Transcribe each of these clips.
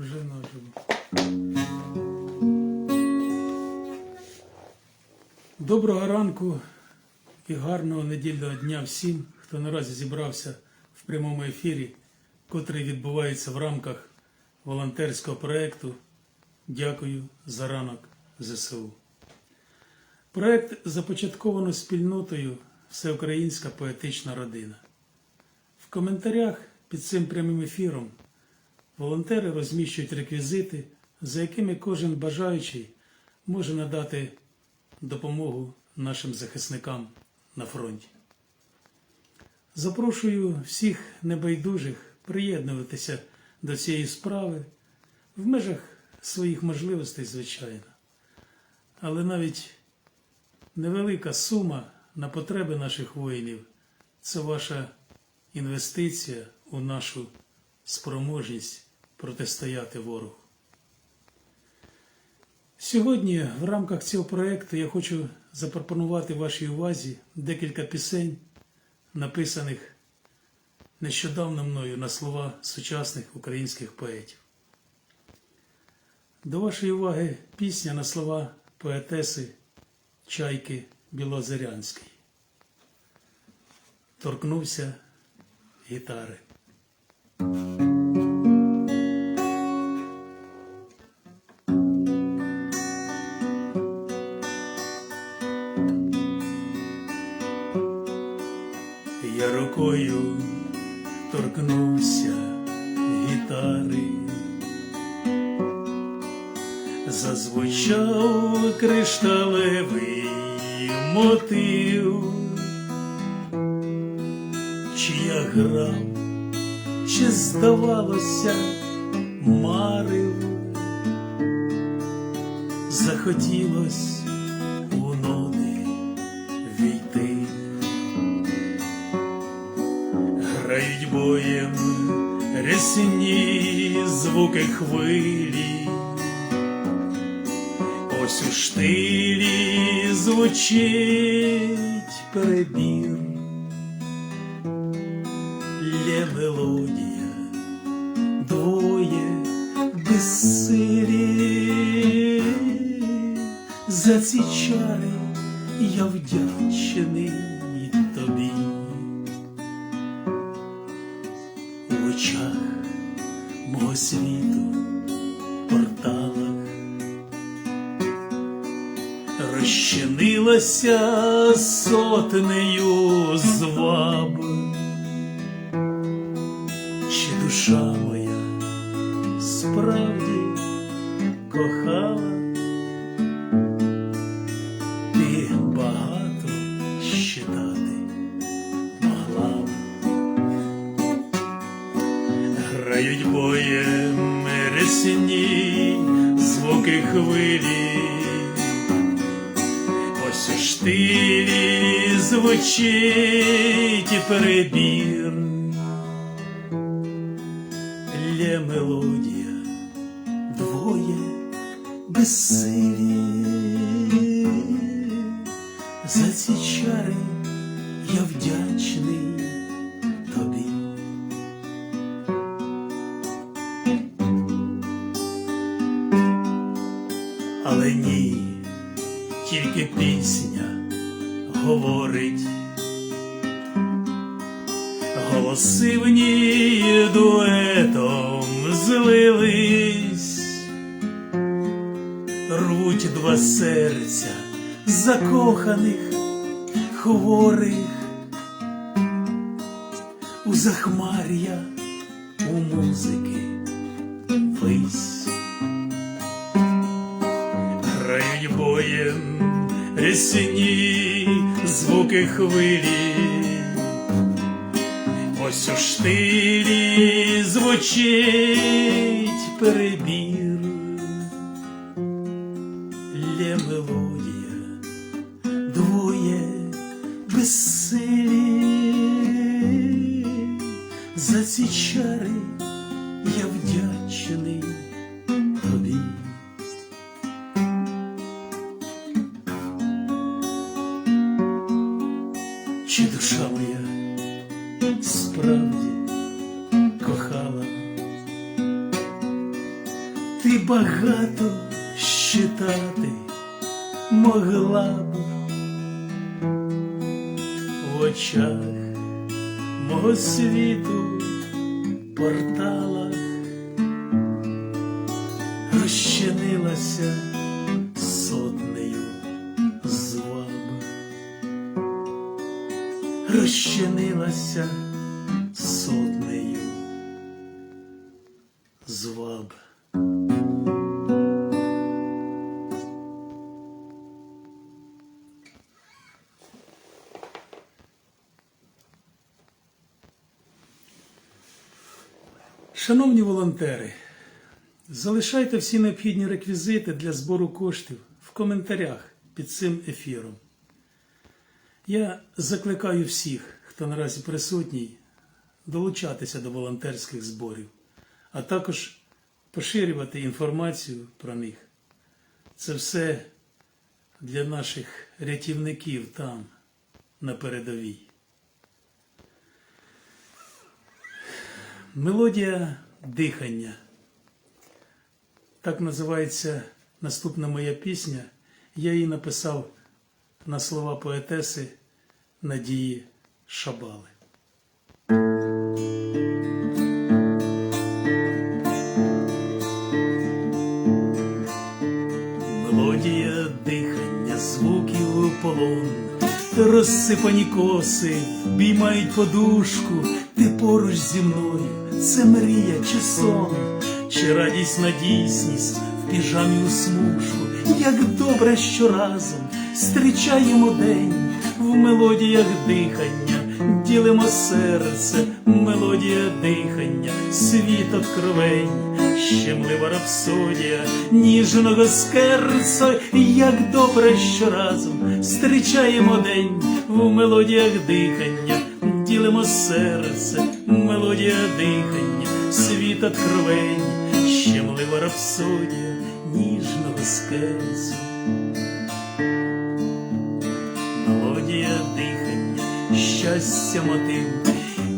Вже наживо. Доброго ранку і гарного недільного дня всім, хто наразі зібрався в прямому ефірі, котрий відбувається в рамках волонтерського проєкту Дякую за ранок ЗСУ. Проєкт започатковано спільнотою Всеукраїнська поетична родина. В коментарях під цим прямим ефіром волонтери розміщують реквізити, за якими кожен бажаючий може надати допомогу нашим захисникам на фронті. Запрошую всіх небайдужих приєднуватися до цієї справи в межах своїх можливостей, звичайно. Але навіть невелика сума на потреби наших воїнів це ваша інвестиція у нашу спроможність протистояти ворогу. Сьогодні в рамках цього проєкту я хочу запропонувати вашій увазі декілька пісень, написаних нещодавно мною на слова сучасних українських поетів. До вашої уваги пісня на слова поетеси Чайки Білозерянської. Торкнувся гітари. Рукою торкнувся гітари, зазвучав кришталевий мотив, чи я грав, чи здавалося, марив, захотілось рясні звуки хвилі, ось у штилі звучить перебір, є мелодія, двоє безсилі, за ці чари я вдячний Розчинилася сотнею звучить перебір, Лє мелодія, двоє безсилі, за ці чари я вдячний тобі. Але ні, тільки пісня говорить, голоси в ній дуетом злились, рвуть два серця закоханих, хворих, у захмар'я у музики вись. Грають боєм рясні звуки хвилі, ось у штирі звучить перебір, Лє мелодія, двоє безсилі, за ці чари очах мого світу портала розчинилася сотнею зваб, розчинилася волонтери, залишайте всі необхідні реквізити для збору коштів в коментарях під цим ефіром. Я закликаю всіх, хто наразі присутній, долучатися до волонтерських зборів, а також поширювати інформацію про них. Це все для наших рятівників там, на передовій. Мелодія дихання. Так називається наступна моя пісня. Я її написав на слова поетеси Надії Шабали. Мелодія дихання, звуків полон, розсипані коси, вбіймають подушку, поруч зі мною, це мрія чи сон, чи радість на дійсність в піжамі у смужку, як добре, що разом зустрічаємо день. В мелодіях дихання, ділимо серце, мелодія дихання, світ откровень. Щемлива рапсодія ніжного скерцо, як добре, що разом зустрічаємо день. В мелодіях дихання, ділимо серце, мелодія дихання, світ откровень, щемлива рапсодія ніжного скерцо. Мелодія дихання, щастя мотив,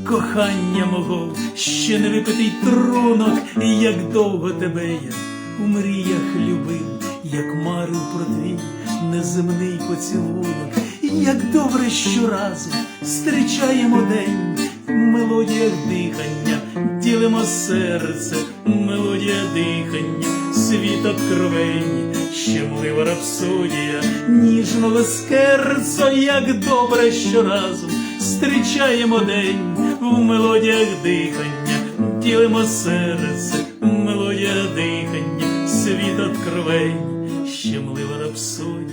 кохання мого, ще не випитий трунок, як довго тебе я у мріях любив, як марив про твій неземний поцілунок, як добре щоразу. Зустрічаємо день в мелодіях дихання, ділимо серце, мелодія дихання, світ откровень, щемлива рапсодія, ніжного скерцо, як добре щоразу. Зустрічаємо день в мелодіях дихання, ділимо серце, мелодія дихання, світ откровень, щемлива рапсодія,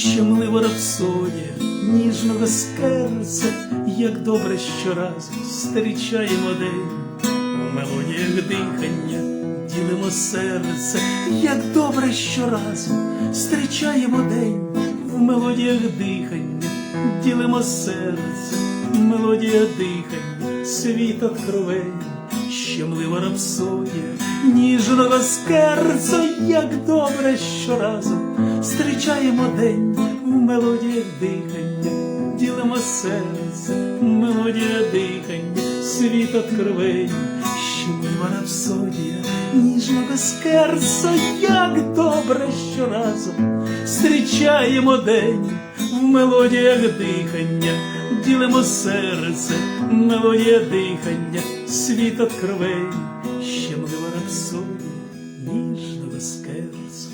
щемлива рапсодія, ніжного скерця, як добре щоразу зустрічаємо день. У мелодіях дихання, ділимо серце, як добре щоразу зустрічаємо день. В мелодіях дихання, ділимо серце, мелодія дихання, світ откровень. Щемлива рапсодія, ніжного скерцо, як добре щоразу зустрічаємо день в мелодіях дихання, ділимо серце, мелодія дихання, світ откровень, щемлива рапсодія, ніжного скерцо, як добре щоразу зустрічаємо день в мелодіях дихання, ділимо серце, мелодія дихання, світ откровень, щемлива рапсодія, ніжного скерцу.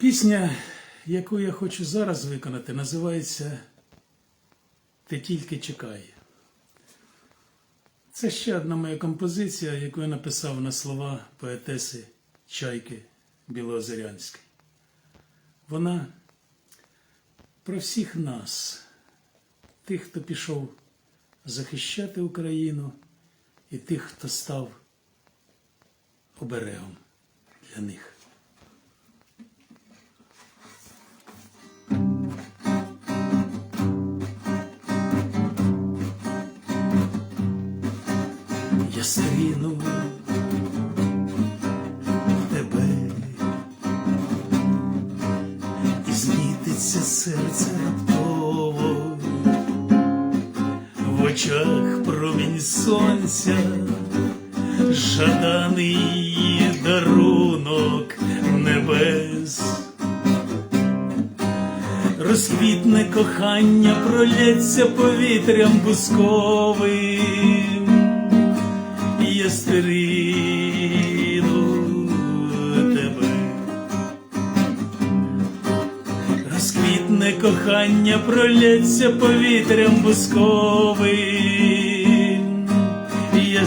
Пісня, яку я хочу зараз виконати, називається Ти тільки чекай. Це ще одна моя композиція, яку я написав на слова поетеси чайки Білоозерянської. Вона про всіх нас, тих, хто пішов захищати Україну, і тих, хто став оберегом для них. Я стріну змітиться серце раптово, в очах промінь сонця, жаданий дарунок небес. Розквітне кохання пролється повітрям бусковим, я кохання пролється повітрям бусковим, я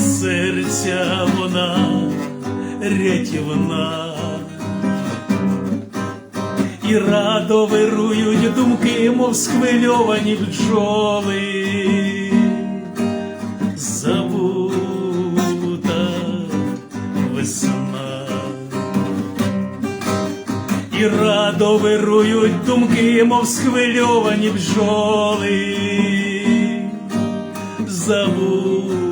серця вона рятівна. І радо вирують думки, мов схвильовані бджоли забута весна. І радо вирують думки, мов схвильовані бджоли, забута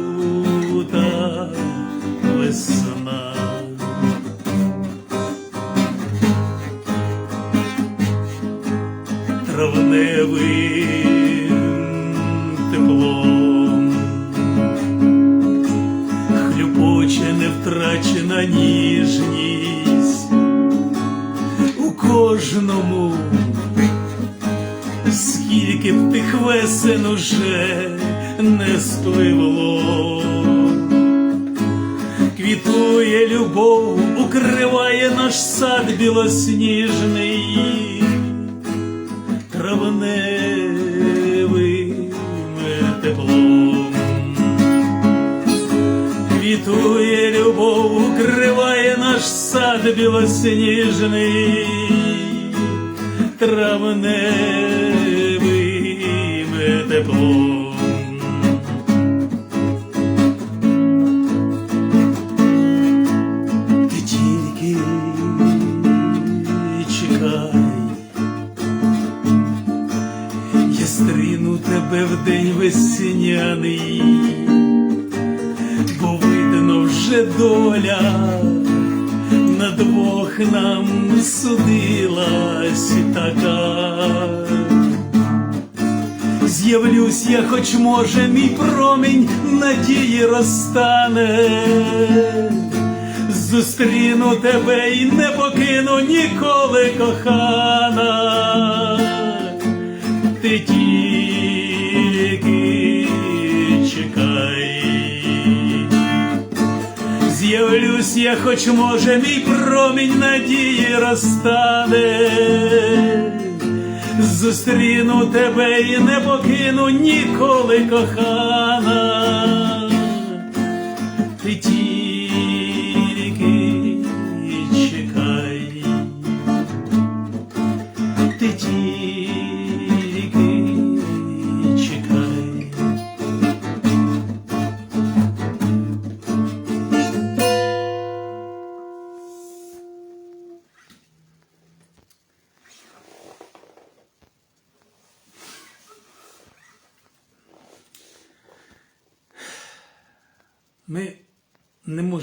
Травневим теплом. Хлюпоче не втрачена ніжність у кожному, скільки б тих весен уже не спливло. Квітує любов, укриває наш сад білосніжний травневим теплом. Квітує любов, укриває наш сад білосніжний травневим теплом. Весняний, бо видно вже доля, на двох нам судилась така. З'явлюсь я, хоч може, мій промінь надії розтане. Зустріну тебе і не покину ніколи, кохана. Ти тільки З'явлюсь я, хоч може, мій промінь надії розтане. Зустріну тебе і не покину ніколи, кохана.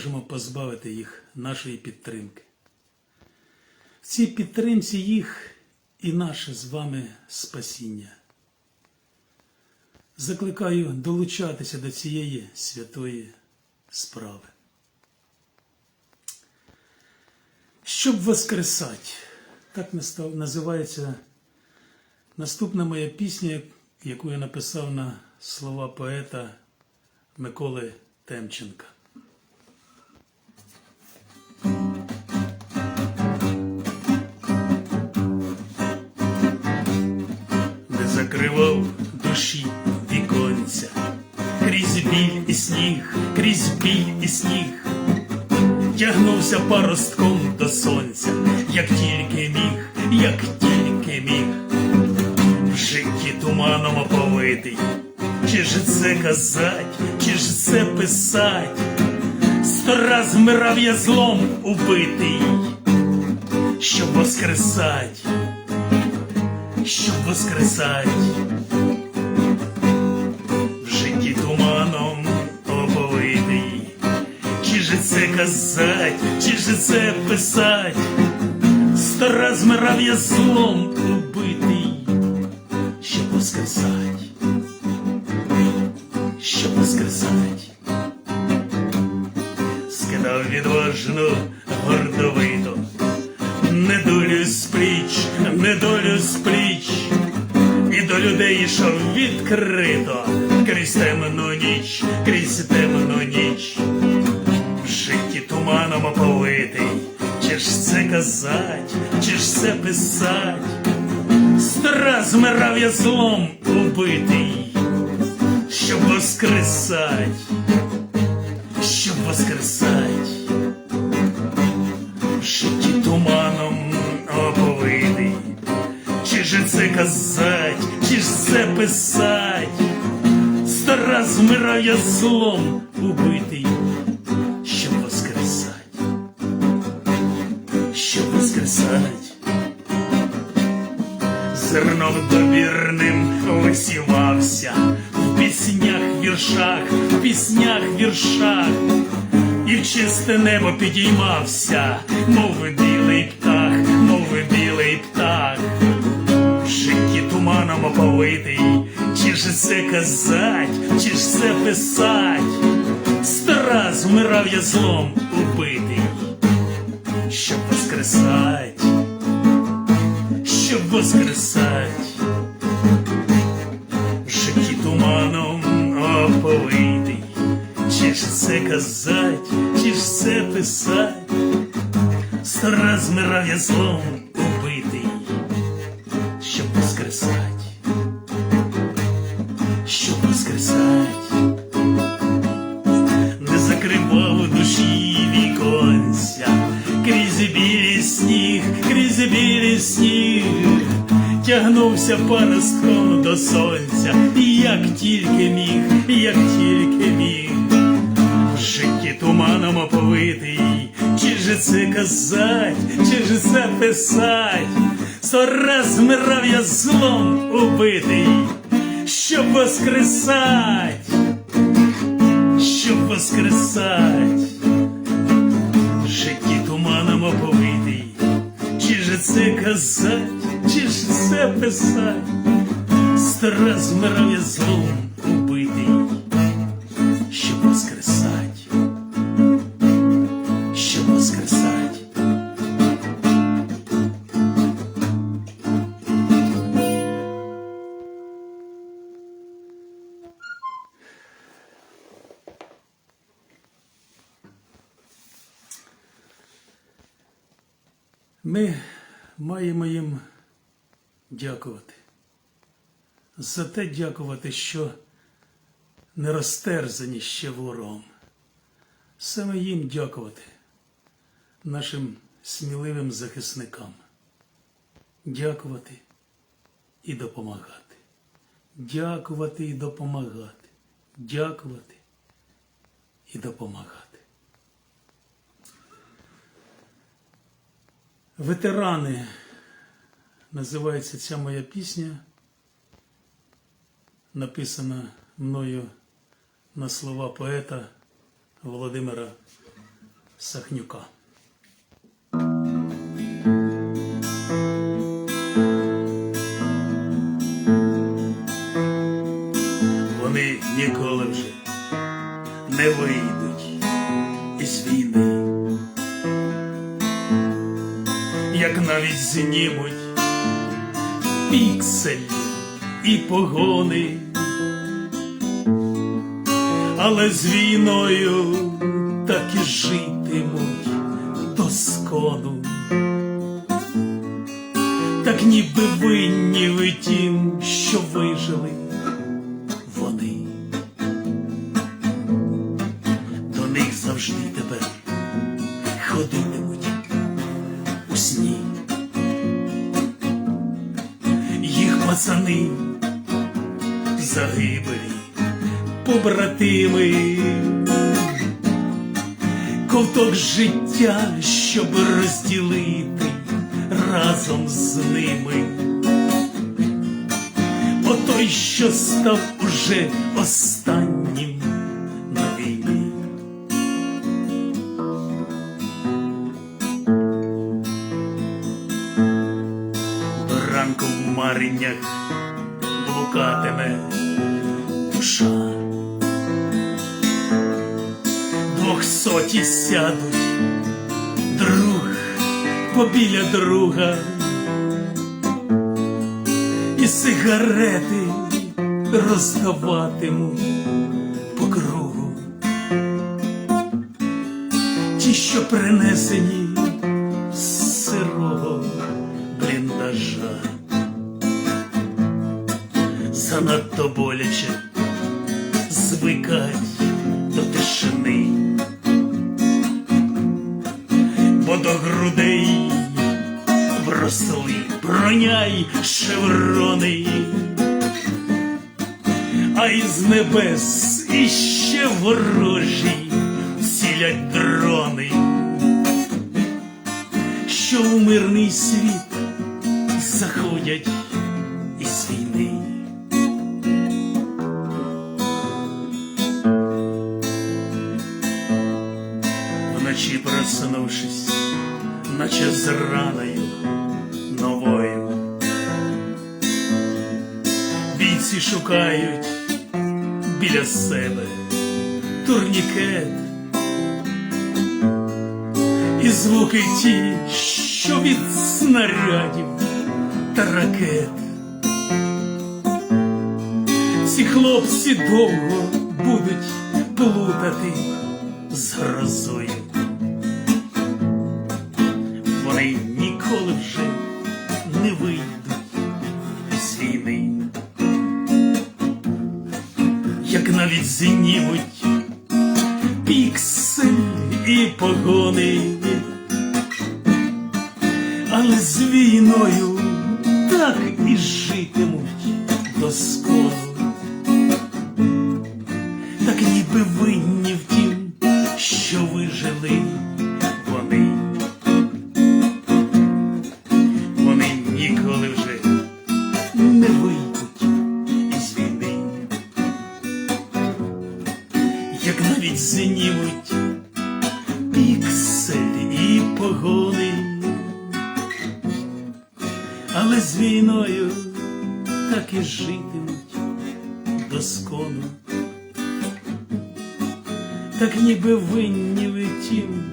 Можемо позбавити їх нашої підтримки. В цій підтримці їх і наше з вами спасіння. Закликаю долучатися до цієї святої справи. Щоб воскресати, так називається наступна моя пісня, яку я написав на слова поета Миколи Темченка. Не душі віконця, крізь біль і сніг, крізь біль і сніг, тягнувся паростком до сонця, як тільки міг, як тільки міг, в житті туманом оповитий. Чи ж це казать, чи ж це писать? Сто раз вмирав я злом убитий, щоб воскресать, щоб воскресать. В житті туманом оповитий. Чи ж це казать, чи ж це писать? Сто раз я злом убитий, щоб воскресать, щоб воскресать. Скидав відважно, туманом оповитий, чи ж це казать, чи ж це писать, сто раз вмирав я злом убитий, щоб воскресать, щоб воскресать, житті туманом оповитий, чи ж це казать, чи ж це писать, сто раз вмирав я злом убитий зерном добірним висівався. В піснях, віршах, в піснях, віршах, і в чисте небо підіймався, мов білий птах, мов білий птах. В житті туманом оповитий, чи ж це казать, чи ж це писать, сто раз вмирав я злом убитий, щоб воскресать, щоб це казать, чи ж це писать, сто раз я злом убитий щоб воскресать, щоб воскресать, не закривав душі віконця, крізь білий сніг, крізь білий сніг, тягнувся паростком до сонця, як тільки міг, як тільки міг туманом оповитий, чи ж це казать, чи ж це писать, сто раз вмирав я злом убитий, щоб воскресать, щоб воскресать, житті туманом оповитий, чи ж це казать, чи ж це писать, сто раз вмирав я злом убитий. Щоб воскресать, Ми маємо їм дякувати. За те дякувати, що не розтерзані ще ворогом. Саме їм дякувати, нашим сміливим захисникам. Дякувати і допомагати. Дякувати і допомагати. Дякувати і допомагати. Ветерани називається ця моя пісня написана мною на слова поета Володимира Сахнюка. Навіть знімуть пікселі і погони але з війною так і житимуть до скону. Так ніби винні ви тім, що вижили життя, щоб розділити разом з ними. О той, що став уже останнім на війні. До ранку в маринях блукатиме душа. Двохсоті сядуть друг побіля друга і сигарети роздаватимуть по кругу. Ті, що принесені з сирого бліндажа. Занадто боляче шеврони, а із небес іще ворожі цілять дрони, що у мирний світ заходять із війни. Вночі проснувшись, наче з шукають біля себе турнікет і звуки ті, що від снарядів та ракет. Ці хлопці довго будуть плутати з грозою. Вони ніколи вже не вийдуть знімуть піксель і погони, але з війною так і житимуть як навіть знімуть піксель і погони, але з війною так і житимуть доскону. Так ніби винні ви тім,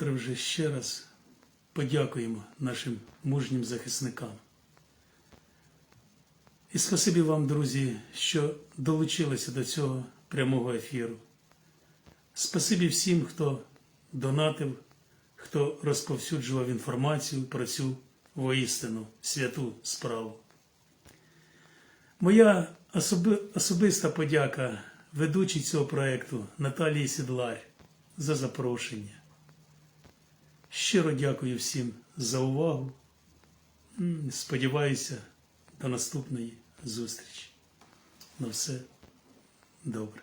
вкотре вже ще раз подякуємо нашим мужнім захисникам. І спасибі вам, друзі, що долучилися до цього прямого ефіру. Спасибі всім, хто донатив, хто розповсюджував інформацію про цю воістину святу справу. Моя особи, особиста подяка ведучій цього проєкту Наталії Сідлар за запрошення. Щиро дякую всім за увагу. Сподіваюся, до наступної зустрічі. На все добре.